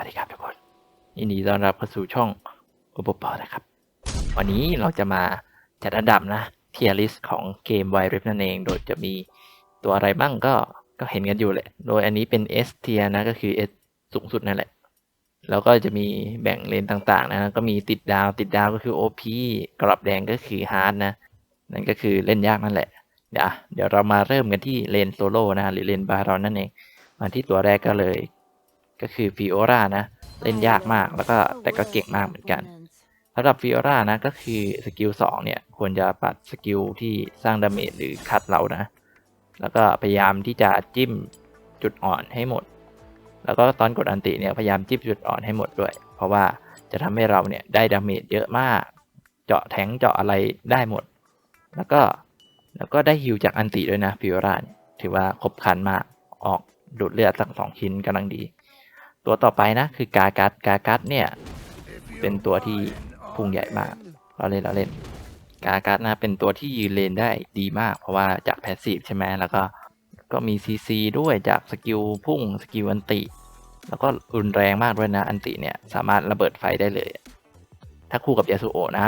วัสดีครับทุกคนยินดีต้อนรับเข้าสู่ช่องโอปปอนะครับ วันนี้เราจะมาจัดอันดับนะเทียริสของเกมไวริฟนั่นเอง โดยจะมีตัวอะไรบ้างก็ก็เห็นกันอยู่แหละ โดยอันนี้เป็น S เทียนะก็คือ S สูงสุดนั่นแหละ แล้วก็จะมีแบ่งเลนต่างๆ นะ ก็มีติดดาวติดดาวก็คือ OP กรอบแดงก็คือฮาร์ดนะ นั่นก็คือเล่นยากนั่นแหละ เดี๋ยวเดี๋ยวเรามาเริ่มกันที่เลนโซโล่นะหรือเลนบารอนนั่นเองมาที่ตัวแรกก็เลย ก็คือฟิโอรานะ เล่นยากมากแล้วก็แต่ก็เก่งมากเหมือนกันสำหรับฟิโอรานะก็คือสกิลสองเนี่ยควรจะปัดสกิลที่สร้างดาเมจหรือขัดเรานะ แล้วก็พยายามที่จะจิ้มจุดอ่อนให้หมด แล้วก็ตอนกดอันติเนี่ยพยายามจิ้มจุดอ่อนให้หมดด้วย เพราะว่าจะทำให้เราเนี่ยได้ดาเมจเยอะมาก เจาะแทงเจาะอะไรได้หมด แล้วก็แล้วก็ได้ฮิวจากอันติด้วยนะฟิโอราเนี่ยถือว่าครบคันมากออกดูดเลือดสักสองชิ้นกำลังดี ตัวต่อไปนะคือกากัดกากัดเนี่ยเป็นตัวที่พุงใหญ่มากเราเล่นเราเล่นกากัดนะเป็นตัวที่ยืนเลนได้ดีมาก เพราะว่าจากแพสซีฟใช่ไหมแล้วก็ก็มีซีซีด้วยจากสกิลพุ่งสกิลอันติ แล้วก็รุนแรงมากด้วยนะอันติเนี่ยสามารถระเบิดไฟได้เลย ถ้าคู่กับยาสุโอะนะ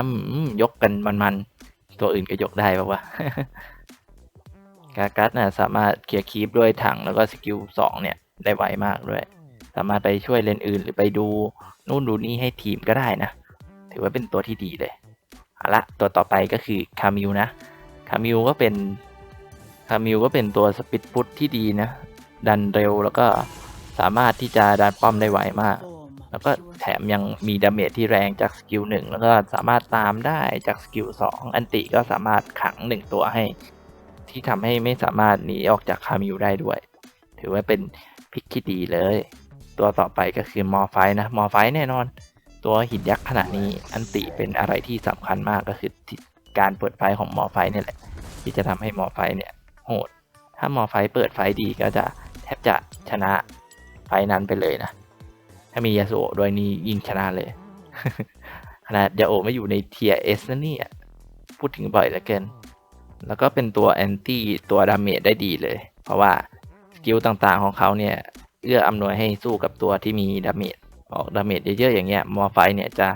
ยกกันมันๆ ตัวอื่นก็ยกได้ปะวะกากัสนะสามารถเคลียร์คีปด้วยถังแล้วก็สกิลสองเนี่ยได้ไวมากด้วย สามารถไปช่วยเลนอื่น หรือไปดูนู่นดูนี่ให้ทีมก็ได้นะ ถือว่าเป็นตัวที่ดีเลยเอาละตัวต่อไปก็คือคามิวนะคามิวก็เป็นคามิวก็เป็นตัวสปิดพุทที่ดีนะ ดันเร็วแล้วก็สามารถที่จะดันป้อมได้ไวมาก แล้วก็แถมยังมีดาเมจที่แรงจากสกิลหนึ่งแล้วก็สามารถตามได้จากสกิลสองอันติก็สามารถขังหนึ่งตัวให้ ที่ทำให้ไม่สามารถหนีออกจากคามิวได้ด้วย ถือว่าเป็นพิกที่ดีเลย ตัวต่อไปก็คือมอไฟนะมอไฟแน่นอน ตัวหินยักษ์ขนาดนี้อันติเป็นอะไรที่สำคัญมากก็คือการเปิดไฟของมอไฟนี่แหละ ที่จะทำให้มอไฟเนี่ยโหด ถ้ามอไฟเปิดไฟดีก็จะแทบจะชนะไฟนั้นไปเลยนะ ถ้ามียาสโอด้วยนี่ยิงชนะเลยขนาดยาโอไม่อยู่ในเทียเอสนะเนี่ยพูดถึงบ่อยเหลือเกิน แล้วก็เป็นตัวแอนตี้ตัวดาเมจได้ดีเลย เพราะว่าสกิลต่างๆของเขาเนี่ย เอื้ออำนวยให้สู้กับตัวที่มีดาเมจออกดาเมจเยอะๆอย่างเงี้ยมอไฟเนี่ยจะ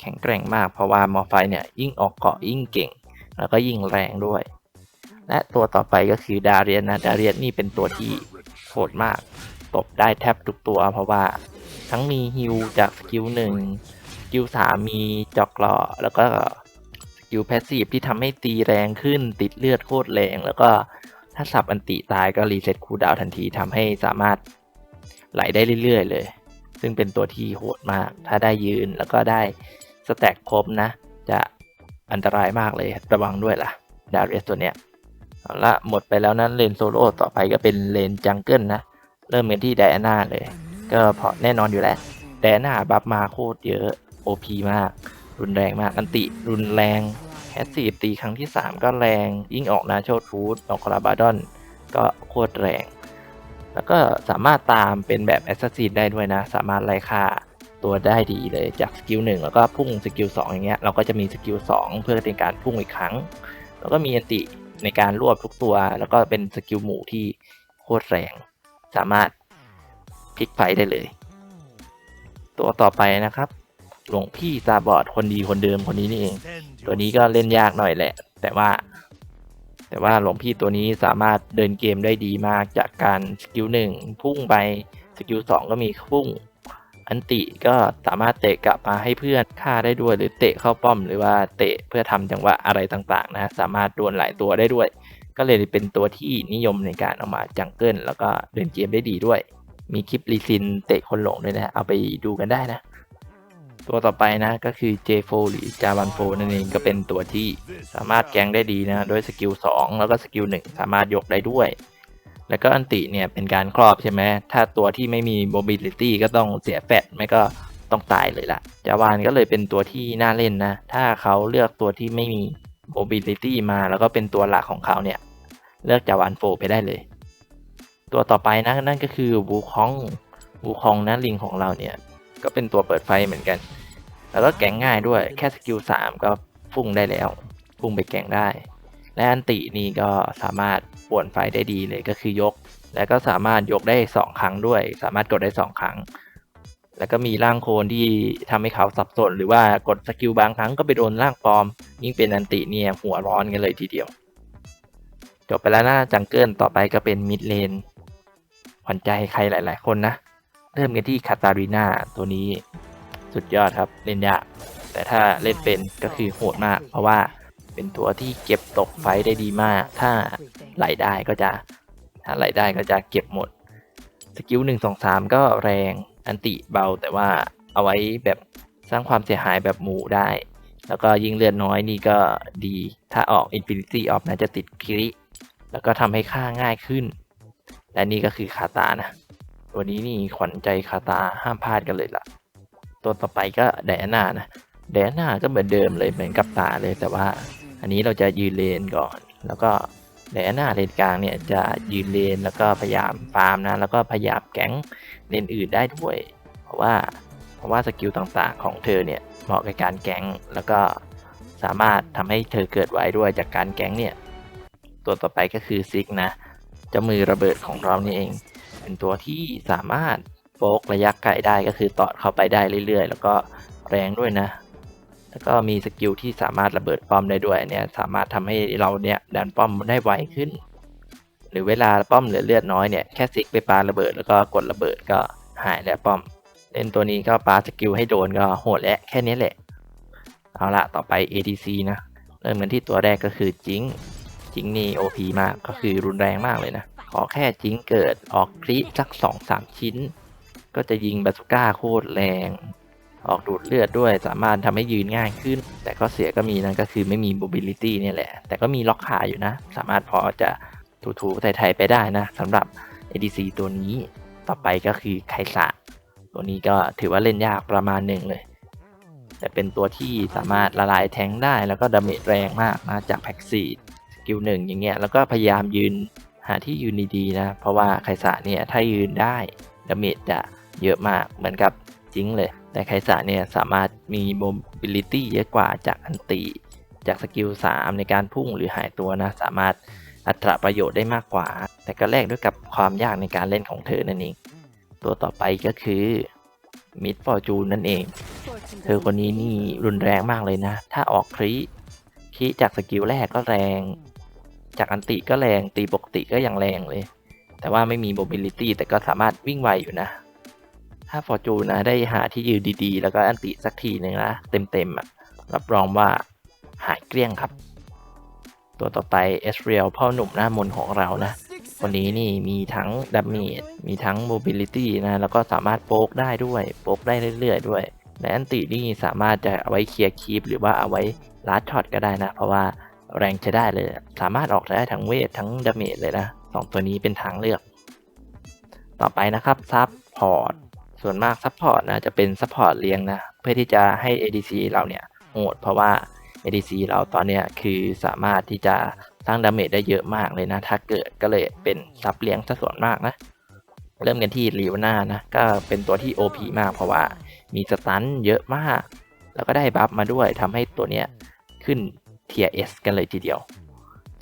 แข็งแกร่งมากเพราะว่ามอไฟเนี่ยยิ่งออกเกาะยิ่งเก่ง แล้วก็ยิ่งแรงด้วย และตัวต่อไปก็คือดาเรียนนะดาเรียนนี่เป็นตัวที่โหดมากตบได้แทบทุกตัวเพราะว่าทั้งมีฮิวจากสกิลหนึ่งสกิลสามมีจอกหล่อแล้วก็สกิลแพสซีฟที่ทำให้ตีแรงขึ้นติดเลือดโคตรแรง แล้วก็ถ้าสับอันติตายก็รีเซ็ตคูลดาวทันทีทำให้สามารถ ไหลได้เรื่อยๆเลย ซึ่งเป็นตัวที่โหดมาก ถ้าได้ยืนแล้วก็ได้สแต็กครบนะ จะอันตรายมากเลยระวังด้วยล่ะดาเรสตัวเนี้ยเอาละหมดไปแล้วนั้นเลนโซโล่ต่อไปก็เป็นเลนจังเกิลนะ เริ่มกันที่ไดอาน่าเลย ก็พราะแน่นอนอยู่แล้วไดอาน่าบัฟมาโคตรเยอะ OP มาก รุนแรงมากอันติรุนแรงแคสซีตีครั้งที่ 3 ก็แรง ยิ่งออกนาโชทูดออกคาราบาดอน ก็โคตรแรง แล้วก็สามารถตามเป็นแบบแอสซัสซินได้ด้วยนะ สามารถไล่ฆ่าตัวได้ดีเลยจากสกิลหนึ่งแล้วก็พุ่งสกิลสองอย่างเงี้ยเราก็จะมีสกิลสองเพื่อเป็นการพุ่งอีกครั้ง แล้วก็มีอันติในการรวบทุกตัว แล้วก็เป็นสกิลหมู่ที่โคตรแรง สามารถพลิกไฟได้เลย ตัวต่อไปนะครับ หลวงพี่ตาบอดคนดีคนเดิมคนนี้นี่เอง ตัวนี้ก็เล่นยากหน่อยแหละ แต่ว่า แต่ว่าหลวงพี่ตัวนี้สามารถเดินเกมได้ดีมากจากการสกิลหนึ่งพุ่งไปสกิลสองก็มีพุ่ง อันติก็สามารถเตะกลับมาให้เพื่อนฆ่าได้ด้วย หรือเตะเข้าป้อมหรือว่าเตะเพื่อทำจังหวะอะไรต่างๆ นะ สามารถดวลหลายตัวได้ด้วย ก็เลยเป็นตัวที่นิยมในการเอามาจังเกิลแล้วก็เดินเกมได้ดีด้วย มีคลิปรีซินเตะคนหลงด้วยนะ เอาไปดูกันได้นะ ตัวต่อไปนะก็คือ J4 หรือ j a v a n 4 นั่นเองก็เป็นตัวที่สามารถแกงได้ดีนะด้วยสกิล2แล้วก็สกิล1สามารถยกได้ด้วย แล้วก็อันติเนี่ยเป็นการครอบใช่ไหมถ้าตัวที่ไม่มี mobility ก็ต้องเสียแฟดไม่ก็ต้องตายเลยล่ะ จาวานก็เลยเป็นตัวที่น่าเล่นนะ ถ้าเขาเลือกตัวที่ไม่มี mobility มาแล้วก็เป็นตัวหลักของเขาเนี่ย เลือกจาวานโฟไปได้เลย ตัวต่อไปนะนั่นก็คือวูคองวูคองนะลิงของเราเนี่ย ก็เป็นตัวเปิดไฟเหมือนกัน แล้วก็แกงง่ายด้วยแค่สกิลสามก็พุ่งได้แล้ว พุ่งไปแกงได้ และอันตินี่ก็สามารถป่วนไฟได้ดีเลยก็คือยก แล้วก็สามารถยกได้ 2 ครั้งด้วย สามารถกดได้ 2 ครั้ง แล้วก็มีร่างโคลนที่ทำให้เขาสับสน หรือว่ากดสกิลบางครั้งก็ไปโดนร่างปลอม ยิ่งเป็นอันติเนี่ยหัวร้อนกันเลยทีเดียว จบไปแล้วนะจังเกิลต่อไปก็เป็นมิดเลนขวัญใจใครหลาย ๆ คนนะ เริ่มกันที่คาตาลีนาตัวนี้สุดยอดครับเล่นยากแต่ถ้าเล่นเป็นก็คือโหดมาก เพราะว่าเป็นตัวที่เก็บตกไฟได้ดีมาก ถ้าไหลได้ก็จะ ถ้าไหลได้ก็จะเก็บหมด สกิลหนึ่งสองสามก็แรงอันติเบาแต่ว่าเอาไว้แบบสร้างความเสียหายแบบหมู่ได้ แล้วก็ยิงเลือดน้อยนี่ก็ดี ถ้าออก Infinity Off นะจะติดคริแล้วก็ทำให้ฆ่าง่ายขึ้น และนี่ก็คือคาตานะ ตัวนี้นี่ขวัญใจคาตาห้ามพลาดกันเลยล่ะ ตัวต่อไปก็ไดน่านะไดน่าก็เหมือนเดิมเลยเหมือนกับตาเลยแต่ว่า อันนี้เราจะยืนเลนก่อน แล้วก็ไดน่าเลนกลางเนี่ยจะยืนเลนแล้วก็พยายามฟาร์มนะ แล้วก็พยายามแก๊งเลนอื่นได้ด้วย เพราะว่าเพราะว่าสกิลต่างๆของเธอเนี่ยเหมาะกับการแก๊งแล้วก็สามารถทำให้เธอเกิดไว้ด้วยจากการแก๊งเนี่ย ตัวต่อไปก็คือซิกนะเจ้ามือระเบิดของเรานี่เอง เป็นตัวที่สามารถโฟกระยะไกลได้ก็คือตอดเข้าไปได้เรื่อยๆ แล้วก็แรงด้วยนะ แล้วก็มีสกิลที่สามารถระเบิดป้อมได้ด้วยเนี่ยสามารถทำให้เราเนี่ยดันป้อมได้ไวขึ้น หรือเวลาป้อมเหลือเลือดน้อยเนี่ยแค่ซิกไปปาระเบิดแล้วก็กดระเบิดก็หายแล้วป้อม เล่นตัวนี้ก็ปาสกิลให้โดนก็โหดและแค่นี้แหละ เอาละต่อไป ADC นะเริ่มกันที่ตัวแรกก็คือจิงจิงนี่ OP มากก็คือรุนแรงมากเลยนะ ขอแค่จิงเกิดออกคลิสัก2-3ชิ้น ก็จะยิงบาสุก้าโคตรแรง ออกดูดเลือดด้วยสามารถทำให้ยืนง่ายขึ้น แต่ก็เสียก็มีนะก็คือไม่มี mobility เนี่ยแหละ แต่ก็มีล็อกขาอยู่นะ สามารถพอจะถูๆไทยๆไปได้นะสำหรับ ADC ตัวนี้ต่อไปก็คือไคสะตัวนี้ก็ถือว่าเล่นยากประมาณหนึ่งเลย แต่เป็นตัวที่สามารถละลายแทงได้แล้วก็ดาเมจแรงมากนะจากแพ็กซีสกิลหนึ่งอย่างเงี้ยแล้วก็พยายามยืน หาที่ยืนดีๆนะ เพราะว่าไคสะเนี่ยถ้ายืนได้ดาเมจจะเยอะมากเหมือนกับจิงเลย แต่ไคสะเนี่ยสามารถมีโมบิลิตี้เยอะกว่าจากอันติจากสกิล 3 ในการพุ่งหรือหายตัวนะ สามารถอัตราประโยชน์ได้มากกว่า แต่ก็แลกด้วยกับความยากในการเล่นของเธอนั่นเอง ตัวต่อไปก็คือมิดฟอร์จูนนั่นเอง เธอคนนี้นี่รุนแรงมากเลยนะ ถ้าออกครีครีจากสกิลแรกก็แรง จากอันติก็แรงตีปกติก็ยังแรงเลย แต่ว่าไม่มีโมบิลิตี้แต่ก็สามารถวิ่งไวอยู่นะ ถ้าฟอร์จูนนะได้หาที่ยืนดีๆ แล้วก็อันติสักทีหนึ่งนะเต็มๆอะรับรองว่าหายเกลี้ยงครับ ตัวต่อไปเอสเรียลพ่อหนุ่มหน้ามนของเรานะคนนี้นี่มีทั้งดาเมจมีทั้งโมบิลิตี้นะแล้วก็สามารถโป๊กได้ด้วยโป๊กได้เรื่อยๆด้วยและอันตินี่สามารถจะเอาไว้เคลียร์คีปหรือว่าเอาไว้ลัดช็อตก็ได้นะ เพราะว่า แรงใช้ได้เลย สามารถออกได้ทั้งเวททั้งดาเมจเลยนะสองตัวนี้เป็นทางเลือก ต่อไปนะครับซับพอร์ตส่วนมากซัพพอร์ตนะจะเป็นซัพพอร์ตเลี้ยงนะ เพื่อที่จะให้ ADC เราเนี่ยโหดเพราะว่า ADC เราตอนเนี้ยคือสามารถที่จะสร้างดาเมจได้เยอะมากเลยนะ ถ้าเกิดก็เลยเป็นซับเลี้ยงซะส่วนมากนะ เริ่มกันที่ลีวนานะ ก็เป็นตัวที่ OP มากเพราะว่ามีสตันเยอะมาก แล้วก็ได้บัฟมาด้วยทำให้ตัวเนี้ยขึ้น เทียเอสกันเลยทีเดียว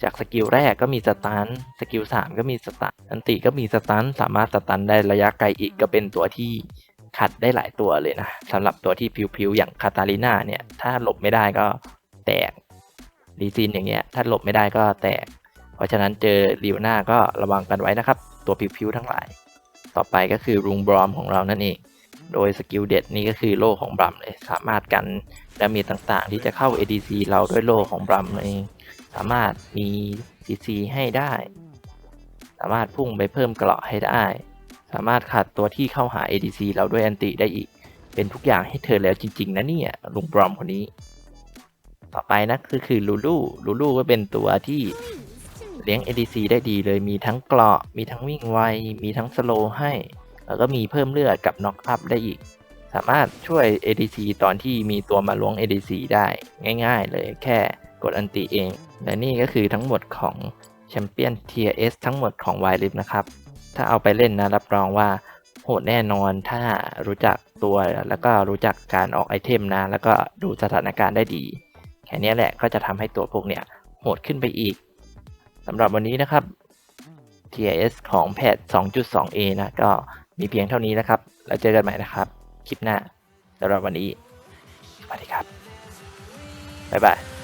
จากสกิลแรกก็มีสตันสกิล3ก็มีสตันอันติก็มีสตันสามารถสตันได้ระยะไกลอีกก็เป็นตัวที่ขัดได้หลายตัวเลยนะสำหรับตัวที่พิวๆอย่างคาตาลิน่าเนี่ย ถ้าหลบไม่ได้ก็แตกดีซินอย่างเงี้ย ถ้าหลบไม่ได้ก็แตก เพราะฉะนั้นเจอลิวนาก็ระวังกันไว้นะครับ ตัวพิวๆทั้งหลาย ต่อไปก็คือรุงบรอมของเรานั่นเอง โดยสกิลเด็ดนี่ก็คือโล่ของบรัมเลยสามารถกันดาเมจต่างๆ ที่จะเข้า ADC เราด้วยโล่ของบรัมเองสามารถมี CC ให้ได้ สามารถพุ่งไปเพิ่มเกราะให้ได้ สามารถขัดตัวที่เข้าหา ADC เราด้วยแอนติได้อีก เป็นทุกอย่างให้เธอแล้วจริง ๆ นะเนี่ยลุงบรอมคนนี้ ต่อไปนะก็คือลูลูลูลูก็เป็นตัวที่เลี้ยง ADC ได้ดีเลยมีทั้งเกราะ มีทั้งวิ่งไว มีทั้งสโลให้ แล้วก็มีเพิ่มเลือดกับน็อกอัพได้อีก สามารถช่วย ADC ตอนที่มีตัวมาล้วง ADC ได้ง่ายๆ เลยแค่กดอันติเอง และนี่ก็คือทั้งหมดของแชมเปี้ยน TS ทั้งหมดของ w i l i f นะครับ ถ้าเอาไปเล่นนะรับรองว่าโหดแน่นอนถ้ารู้จักตัวแล้วก็รู้จักการออกไอเทมนะ แล้วก็ดูสถานการณ์ได้ดี แค่นี้แหละก็จะทำให้ตัวพวกเนี้ยโหดขึ้นไปอีกสำหรับวันนี้นะครับ TIS ของแพท 2.2a นะ ก็ มีเพียงเท่านี้นะครับ แล้วเจอกันใหม่นะครับ คลิปหน้าสำหรับวันนี้ สวัสดีครับ บ๊ายบาย